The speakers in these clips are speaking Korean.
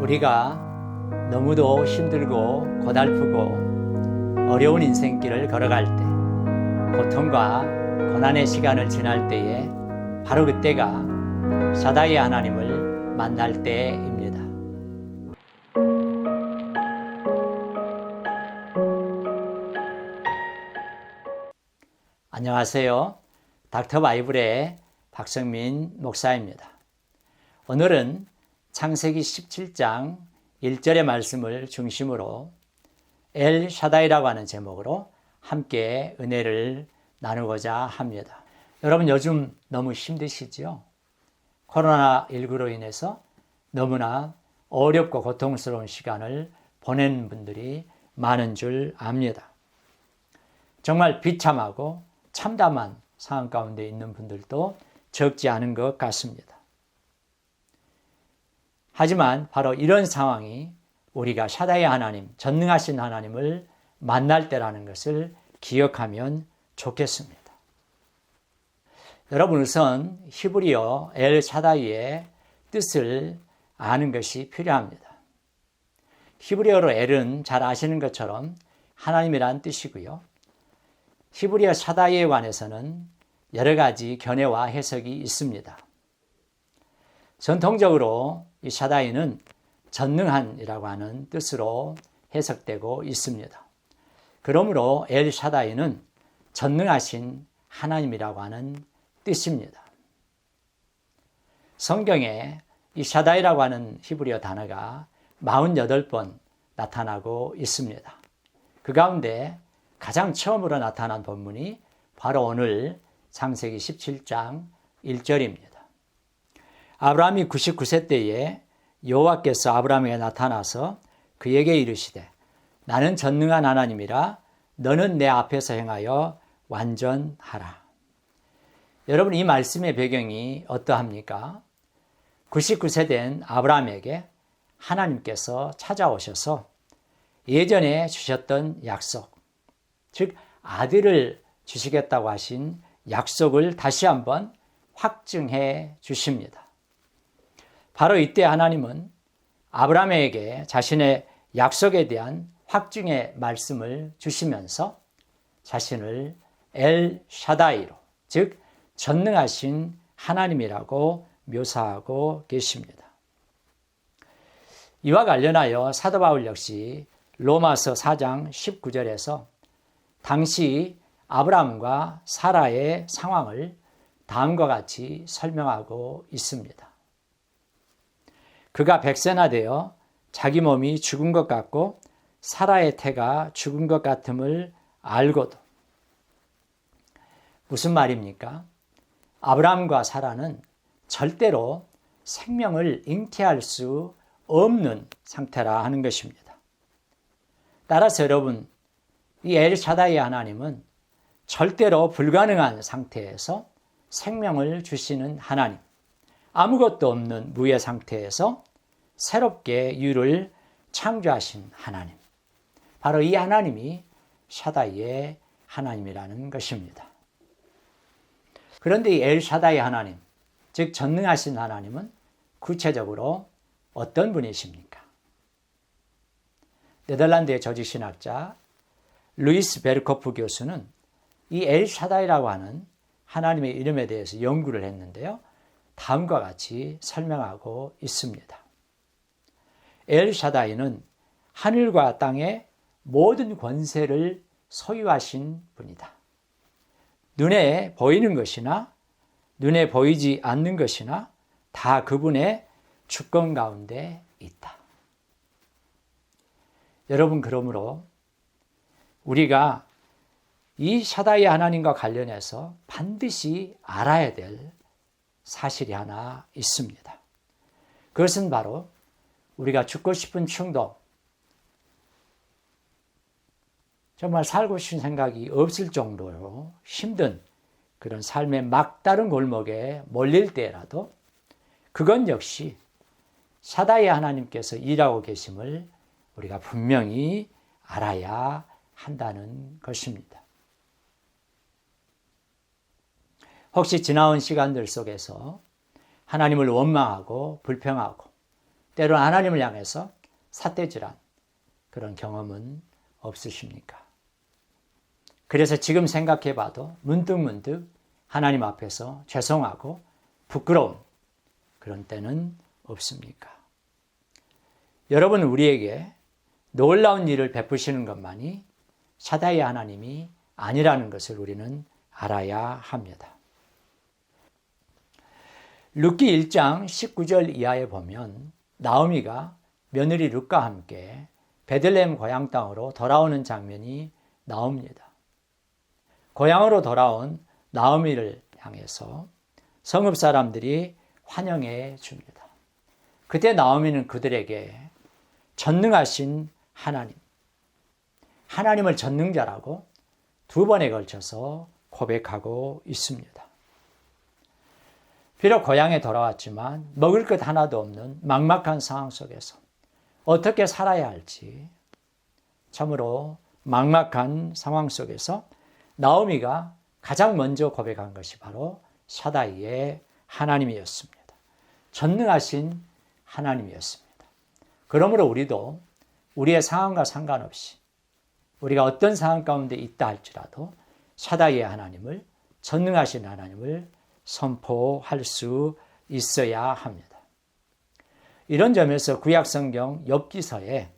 우리가 너무도 힘들고 고달프고 어려운 인생길을 걸어갈 때, 고통과 고난의 시간을 지날 때에 바로 그때가 샤다이 하나님을 만날 때입니다. 안녕하세요. 닥터 바이블의 박성민 목사입니다. 오늘은 창세기 17장 1절의 말씀을 중심으로 엘 샤다이라고 하는 제목으로 함께 은혜를 나누고자 합니다. 여러분 요즘 너무 힘드시죠? 코로나19로 인해서 너무나 어렵고 고통스러운 시간을 보낸 분들이 많은 줄 압니다. 정말 비참하고 참담한 상황 가운데 있는 분들도 적지 않은 것 같습니다. 하지만 바로 이런 상황이 우리가 샤다의 하나님, 전능하신 하나님을 만날 때라는 것을 기억하면 좋겠습니다. 여러분 우선 히브리어 엘 샤다이의 뜻을 아는 것이 필요합니다. 히브리어로 엘은 잘 아시는 것처럼 하나님이란 뜻이고요. 히브리어 샤다이에 관해서는 여러 가지 견해와 해석이 있습니다. 전통적으로 이 샤다이는 전능한이라고 하는 뜻으로 해석되고 있습니다. 그러므로 엘 샤다이는 전능하신 하나님이라고 하는 뜻입니다. 성경에 이 샤다이라고 하는 히브리어 단어가 48번 나타나고 있습니다. 그 가운데 가장 처음으로 나타난 본문이 바로 오늘 창세기 17장 1절입니다. 아브라함이 99세 때에 여호와께서 아브라함에게 나타나서 그에게 이르시되 나는 전능한 하나님이라 너는 내 앞에서 행하여 완전하라. 여러분 이 말씀의 배경이 어떠합니까? 99세 된 아브라함에게 하나님께서 찾아오셔서 예전에 주셨던 약속, 즉 아들을 주시겠다고 하신 약속을 다시 한번 확증해 주십니다. 바로 이때 하나님은 아브라함에게 자신의 약속에 대한 확증의 말씀을 주시면서 자신을 엘 샤다이로, 즉 전능하신 하나님이라고 묘사하고 계십니다. 이와 관련하여 사도 바울 역시 로마서 4장 19절에서 당시 아브라함과 사라의 상황을 다음과 같이 설명하고 있습니다. 그가 백세나 되어 자기 몸이 죽은 것 같고 사라의 태가 죽은 것 같음을 알고도 무슨 말입니까? 아브라함과 사라는 절대로 생명을 잉태할 수 없는 상태라 하는 것입니다. 따라서 여러분, 이 엘샤다이 하나님은 절대로 불가능한 상태에서 생명을 주시는 하나님, 아무것도 없는 무의 상태에서 새롭게 유를 창조하신 하나님. 바로 이 하나님이 샤다이의 하나님이라는 것입니다. 그런데 이 엘샤다이 하나님, 즉 전능하신 하나님은 구체적으로 어떤 분이십니까? 네덜란드의 조직신학자 루이스 베르코프 교수는 이 엘 샤다이라고 하는 하나님의 이름에 대해서 연구를 했는데요. 다음과 같이 설명하고 있습니다. 엘샤다이는 하늘과 땅의 모든 권세를 소유하신 분이다. 눈에 보이는 것이나 눈에 보이지 않는 것이나 다 그분의 주권 가운데 있다. 여러분, 그러므로 우리가 이 샤다이 하나님과 관련해서 반드시 알아야 될 사실이 하나 있습니다. 그것은 바로 우리가 죽고 싶은 충동, 정말 살고 싶은 생각이 없을 정도로 힘든 그런 삶의 막다른 골목에 몰릴 때라도 그건 역시 사다의 하나님께서 일하고 계심을 우리가 분명히 알아야 한다는 것입니다. 혹시 지나온 시간들 속에서 하나님을 원망하고 불평하고 때로 하나님을 향해서 삿대질한 그런 경험은 없으십니까? 그래서 지금 생각해 봐도 문득 문득 하나님 앞에서 죄송하고 부끄러운 그런 때는 없습니까? 여러분, 우리에게 놀라운 일을 베푸시는 것만이 샤다이 하나님이 아니라는 것을 우리는 알아야 합니다. 룻기 1장 19절 이하에 보면 나오미가 며느리 룻과 함께 베들레헴 고향 땅으로 돌아오는 장면이 나옵니다. 고향으로 돌아온 나오미를 향해서 성읍 사람들이 환영해 줍니다. 그때 나오미는 그들에게 전능하신 하나님, 하나님을 전능자라고 두 번에 걸쳐서 고백하고 있습니다. 비록 고향에 돌아왔지만 먹을 것 하나도 없는 막막한 상황 속에서 어떻게 살아야 할지 참으로 막막한 상황 속에서 나오미가 가장 먼저 고백한 것이 바로 샤다이의 하나님이었습니다. 전능하신 하나님이었습니다. 그러므로 우리도 우리의 상황과 상관없이 우리가 어떤 상황 가운데 있다 할지라도 샤다이의 하나님을 전능하신 하나님을 선포할 수 있어야 합니다. 이런 점에서 구약 성경 엽기서에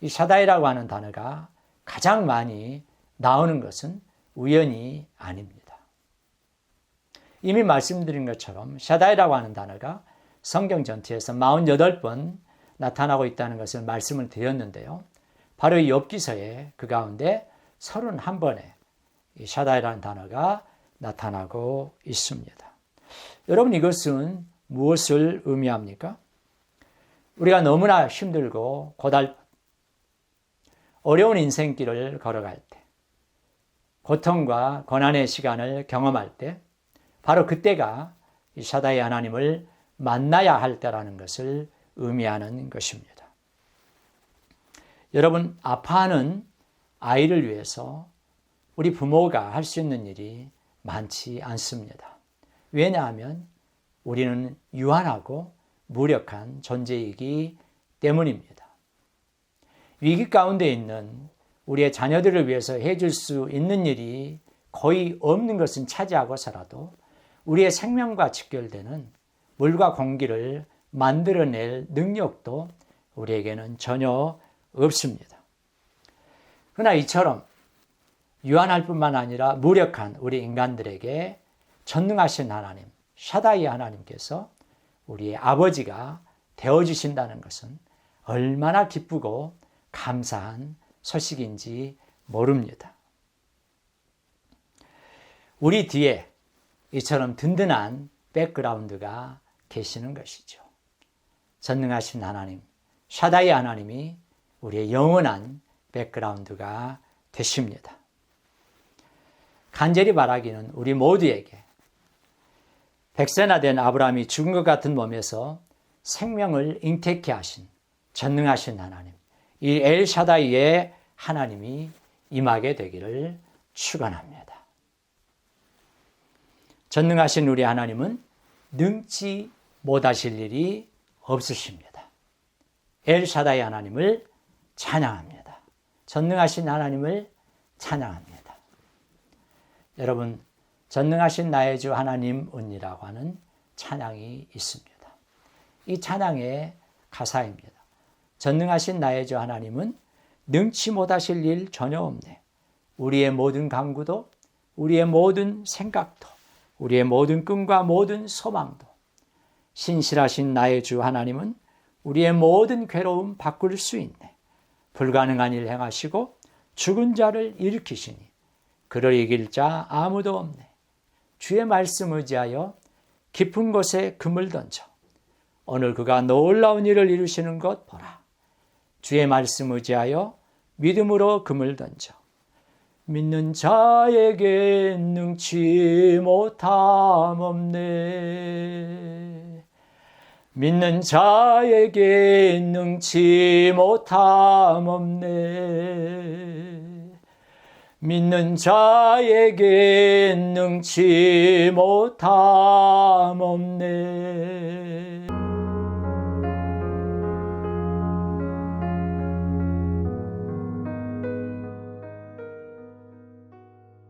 이 샤다이라고 하는 단어가 가장 많이 나오는 것은 우연이 아닙니다. 이미 말씀드린 것처럼 샤다이라고 하는 단어가 성경 전체에서 48번 나타나고 있다는 것을 말씀을 드렸는데요. 바로 이 엽기서에 그 가운데 31번에 이 샤다이라는 단어가 나타나고 있습니다. 여러분 이것은 무엇을 의미합니까? 우리가 너무나 힘들고 고달 어려운 인생길을 걸어갈 때 고통과 고난의 시간을 경험할 때 바로 그때가 이 샤다이 하나님을 만나야 할 때라는 것을 의미하는 것입니다. 여러분 아파하는 아이를 위해서 우리 부모가 할 수 있는 일이 많지 않습니다. 왜냐하면 우리는 유한하고 무력한 존재이기 때문입니다. 위기 가운데 있는 우리의 자녀들을 위해서 해줄 수 있는 일이 거의 없는 것은 차지하고서라도 우리의 생명과 직결되는 물과 공기를 만들어낼 능력도 우리에게는 전혀 없습니다. 그러나 이처럼 유한할 뿐만 아니라 무력한 우리 인간들에게 전능하신 하나님, 샤다이 하나님께서 우리의 아버지가 되어주신다는 것은 얼마나 기쁘고 감사한 소식인지 모릅니다. 우리 뒤에 이처럼 든든한 백그라운드가 계시는 것이죠. 전능하신 하나님, 샤다이 하나님이 우리의 영원한 백그라운드가 되십니다. 간절히 바라기는 우리 모두에게 백세나 된 아브라함이 죽은 것 같은 몸에서 생명을 잉태케 하신 전능하신 하나님, 이 엘샤다이의 하나님이 임하게 되기를 축원합니다. 전능하신 우리 하나님은 능치 못하실 일이 없으십니다. 엘샤다이 하나님을 찬양합니다. 전능하신 하나님을 찬양합니다. 여러분, 전능하신 나의 주 하나님 은이라고 하는 찬양이 있습니다. 이 찬양의 가사입니다. 전능하신 나의 주 하나님은 능치 못하실 일 전혀 없네. 우리의 모든 강구도, 우리의 모든 생각도, 우리의 모든 꿈과 모든 소망도, 신실하신 나의 주 하나님은 우리의 모든 괴로움 바꿀 수 있네. 불가능한 일 행하시고 죽은 자를 일으키시니 그를 이길 자 아무도 없네. 주의 말씀 의지하여 깊은 곳에 금을 던져 오늘 그가 놀라운 일을 이루시는 것 보라. 주의 말씀 의지하여 믿음으로 금을 던져 믿는 자에게 능치 못함 없네. 믿는 자에게 능치 못함 없네. 믿는 자에게 능치 못함 없네.